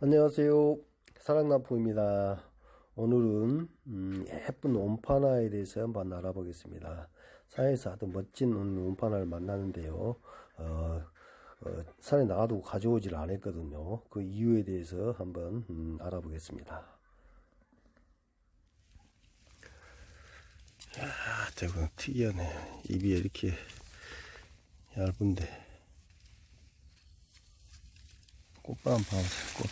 안녕하세요. 사랑남포입니다. 오늘은 음, 예쁜 온파나에 대해서 한번 알아보겠습니다. 산에서 아주 멋진 온파나를 만나는데요. 어, 어, 산에 나가두고 가져오질 않았거든요. 그 이유에 대해서 한번 음, 알아보겠습니다. 야, 저거 특이하네. 입이 이렇게 얇은데. 꽃바람 봐보세요, 꽃.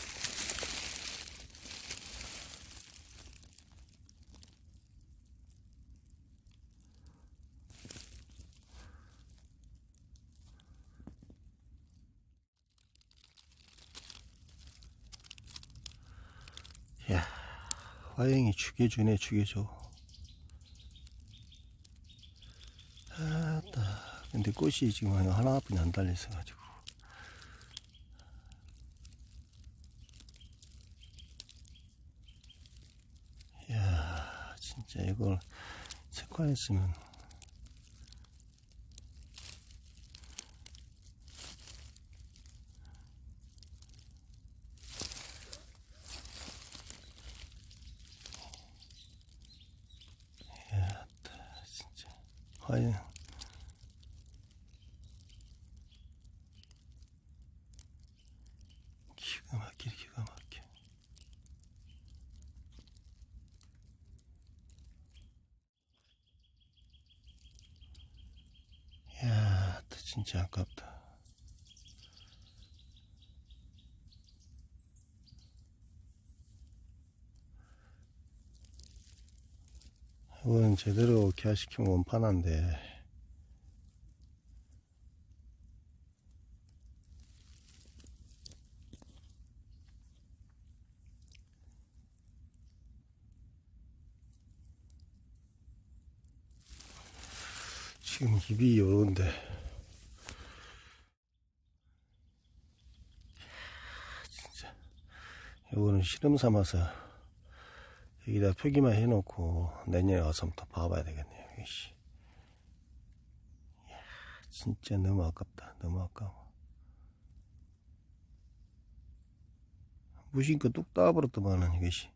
야, 화영이 죽여주네, 죽여줘. 아따, 근데 꽃이 지금 하나뿐이 안 달려있어가지고. 진짜 이걸 진짜. 화영. 기가 막히네, 기가 막혀. 야, 또 진짜 아깝다. 이거는 제대로 기화시키면 원판한데. 지금 입이 요런데. 진짜. 요거는 실험 삼아서 여기다 표기만 해놓고 내년에 와서부터 봐봐야 되겠네요. 이씨. 이야, 진짜 너무 아깝다. 너무 아까워. 무심코 뚝 따버렸더만은 이것이.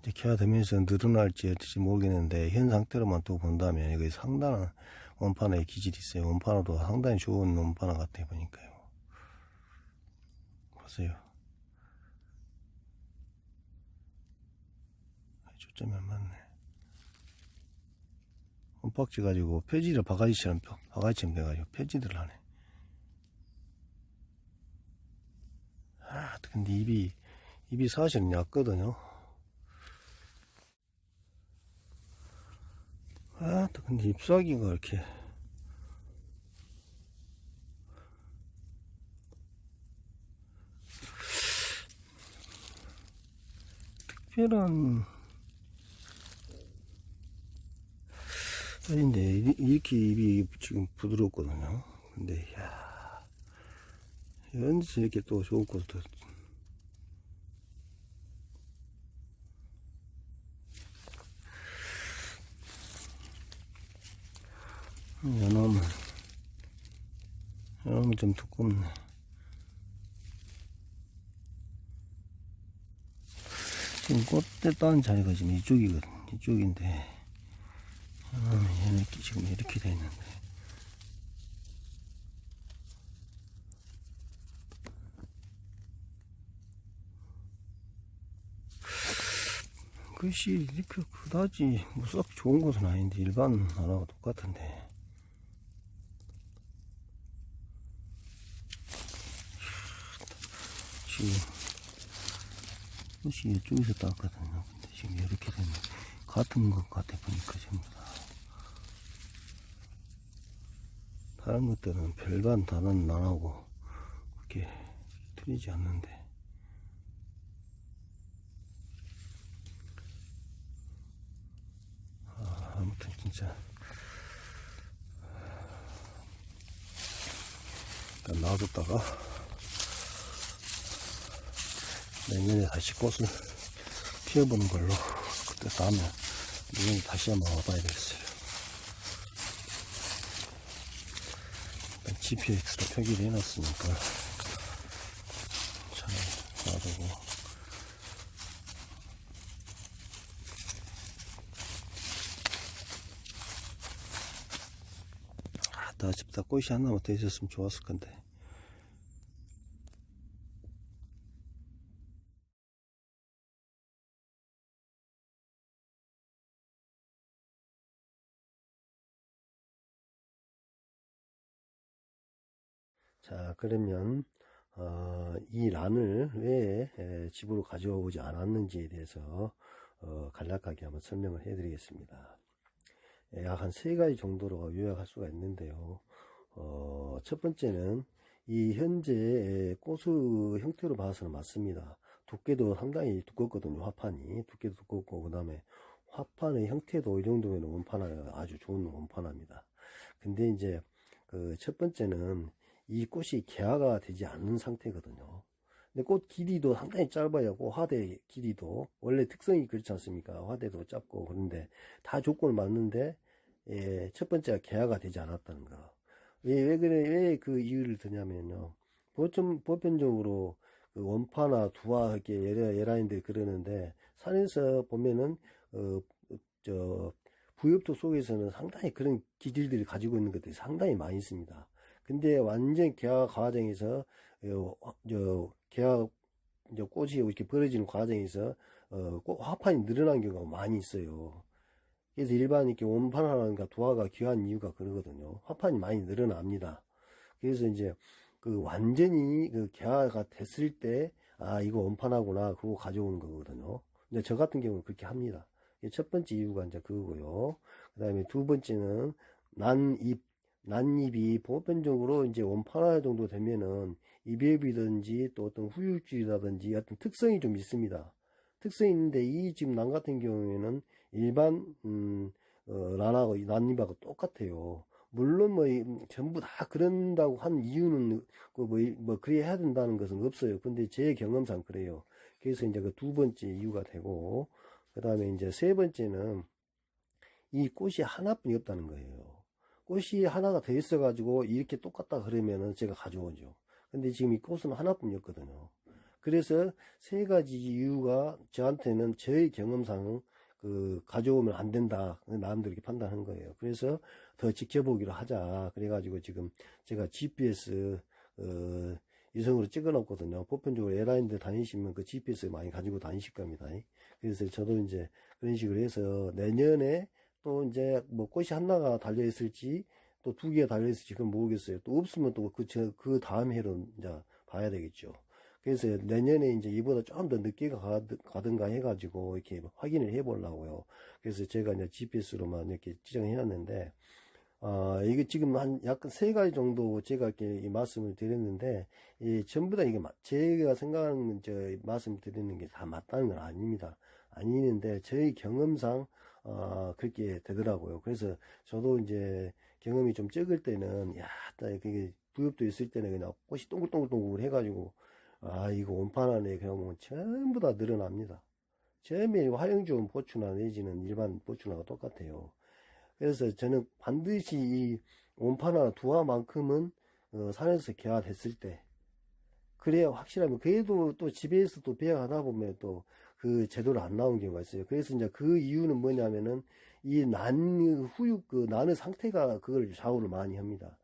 이제 키가 되면서 늘어날지 어쩔지 모르겠는데 현 상태로만 또 본다면 이거 상당한 원판의 기질이 있어요. 원판화도 상당히 좋은 원판화 같아 보니까요. 보세요. 초점이 안 맞네. 원박지 가지고 폐지를 바가지처럼 펴- 바가지처럼 돼가지고 폐지를 하네. 아, 근데 입이 입이 사실은 얕거든요. 아, 또 근데 잎사귀가 이렇게. 특별한, 아닌데, 이- 이렇게 입이 지금 부드럽거든요. 근데, 야 언제 이렇게 또 좋은 또 연어는 연어는 좀 두껍네 지금 꽃대 따는 자리가 지금 이쪽이거든 이쪽인데 연어는 이렇게 지금 이렇게 돼 있는데. 글씨 이렇게 그다지 뭐썩 좋은 것은 아닌데 일반 하나가 똑같은데. 지금 옷이 이쪽에서 땄거든요. 근데 지금 이렇게 되면 같은 것 같아 보니까 전부 다. 다른 것들은 별반 다른 나하고 그렇게 틀리지 않는데. 아, 아무튼 진짜. 놔뒀다가 내년에 다시 꽃을 피워보는 걸로 그때 다음에 내년에 다시 한번 와봐야 되겠어요. GPX로 표기를 해놨으니까 잘 놔두고 아, 나 집다 꽃이 하나만 더 있었으면 좋았을 건데 자, 그러면 어, 이 란을 왜 에, 집으로 가져오지 않았는지에 대해서 어, 간략하게 한번 설명을 해드리겠습니다. 예, 약한 세 가지 정도로 요약할 수가 있는데요. 어, 첫 번째는 이 현재 꽃의 형태로 봐서는 맞습니다. 두께도 상당히 두껍거든요. 화판이 두께도 두껍고 그 다음에 화판의 형태도 이 정도면 원판화가 아주 좋은 원판화입니다. 근데 이제 그 첫 번째는 이 꽃이 개화가 되지 않는 상태거든요. 근데 꽃 길이도 상당히 짧아요. 그 화대 길이도 원래 특성이 그렇지 않습니까? 화대도 짧고 그런데 다 조건을 맞는데 예, 첫 번째가 개화가 되지 않았다는 거. 왜, 왜 그래? 왜 그 이유를 드냐면요. 보통 보편적으로 그 원파나 두화 이렇게 예라, 예라인들 그러는데 산에서 보면은 어저 부엽토 속에서는 상당히 그런 기질들이 가지고 있는 것들이 상당히 많이 있습니다. 근데 완전 개화 과정에서 어, 저 개화 이제 꽃이 이렇게 벌어지는 과정에서 어, 꽃 화판이 늘어난 경우가 많이 있어요. 그래서 일반 이렇게 원판화라든가 두화가 귀한 이유가 그러거든요. 화판이 많이 늘어납니다. 그래서 이제 그 완전히 그 개화가 됐을 때, 아, 이거 원판하구나. 그거 가져오는 거거든요. 이제 저 같은 경우는 그렇게 합니다. 첫 번째 이유가 이제 그거고요. 그 다음에 두 번째는 난잎, 난잎이 보편적으로 이제 원판화 정도 되면은 이베비든지 또 어떤 후유질이라든지 어떤 특성이 좀 있습니다. 특성이 있는데 이 지금 난 같은 경우에는 일반 음, 어, 란하고 난잎하고 똑같아요. 물론 뭐 이- 전부 다 그런다고 한 이유는 그뭐 뭐 그래야 해야 된다는 것은 없어요. 근데 제 경험상 그래요. 그래서 이제 그 두 번째 이유가 되고 그 다음에 이제 세 번째는 이 꽃이 하나뿐이 없다는 거예요. 꽃이 하나가 더 있어가지고 이렇게 똑같다 그러면은 제가 가져오죠. 근데 지금 이 꽃은 하나뿐이었거든요. 그래서 세 가지 이유가 저한테는 저의 경험상 그 가져오면 안 된다. 나름대로 이렇게 판단한 거예요. 그래서 더 지켜보기로 하자. 그래가지고 지금 제가 GPS 어, 유성으로 찍어놨거든요. 보편적으로 에라인들 다니시면 그 GPS 많이 가지고 다니실 겁니다. 그래서 저도 이제 그런 식으로 해서 내년에 또 이제 뭐 꽃이 하나가 달려 있을지 또 두 개가 달려 있을지 그건 모르겠어요. 또 없으면 또그그 다음 해로 이제 봐야 되겠죠. 그래서 내년에 이제 이보다 조금 더 늦게 가- 가든가 해가지고 이렇게 확인을 해보려고요. 그래서 제가 이제 GPS로만 이렇게 지정해 놨는데, 아, 이게 지금 한 약간 세 가지 정도 제가 이렇게 이 말씀을 드렸는데, 이 전부 다 이게 마- 제가 생각하는 저 말씀 드리는 게 다 맞다는 건 아닙니다. 아니는데, 저희 경험상, 아, 그렇게 되더라고요. 그래서 저도 이제 경험이 좀 적을 때는, 야, 딱 그게 부엽도 있을 때는 그냥 꽃이 동글동글동글 해가지고, 아, 이거 원판 안에 그러면 전부 다 늘어납니다. 처음에 화영주원 보추나 내지는 일반 보추나가 똑같아요. 그래서 저는 반드시 이 원파나 두화만큼은 어, 산에서 개화됐을 때 그래야 확실하면 그래도 또 집에서 또 배양하다 보면 또 그 제대로 안 나온 경우가 있어요. 그래서 이제 그 이유는 뭐냐면은 이 난 후육 그 난의 상태가 그걸 좌우를 많이 합니다.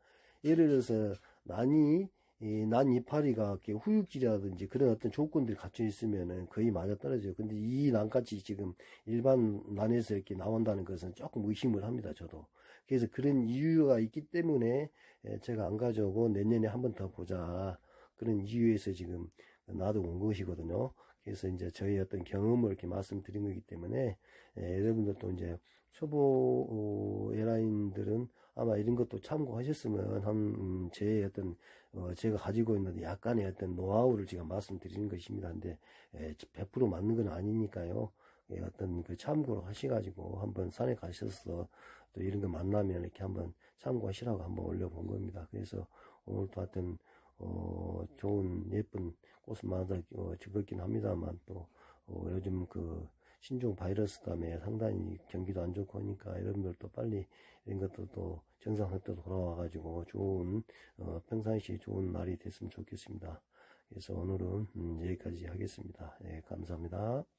예를 들어서 난이 이난 이파리가 후육질이라든지 그런 어떤 조건들이 갖춰 있으면은 거의 맞아 떨어져요. 근데 이 난같이 지금 일반 난에서 이렇게 나온다는 것은 조금 의심을 합니다. 저도. 그래서 그런 이유가 있기 때문에 예, 제가 안 가져오고 내년에 한 번 더 보자. 그런 이유에서 지금 놔두고 온 것이거든요. 그래서 이제 저희 어떤 경험을 이렇게 말씀드린 거기 때문에 예, 여러분들도 이제 초보 어, 에라인들은 아마 이런 것도 참고하셨으면 한 음, 제 어떤 어, 제가 가지고 있는 약간의 어떤 노하우를 제가 말씀드리는 것입니다. 근데 예, 100% 맞는 건 아니니까요. 예, 어떤 그 참고를 하셔가지고 한번 산에 가셔서 또 이런 거 만나면 이렇게 한번 참고하시라고 한번 올려본 겁니다. 그래서 오늘도 하여튼 어, 좋은 예쁜 꽃을 많아 어, 즐겁긴 합니다만 또 어, 요즘 그 신종 바이러스 때문에 상당히 경기도 안 좋고 하니까 이런 것도 빨리 이런 것들도 정상 상태로 돌아와가지고 좋은 어, 평상시 좋은 날이 됐으면 좋겠습니다. 그래서 오늘은 음, 여기까지 하겠습니다. 예, 감사합니다.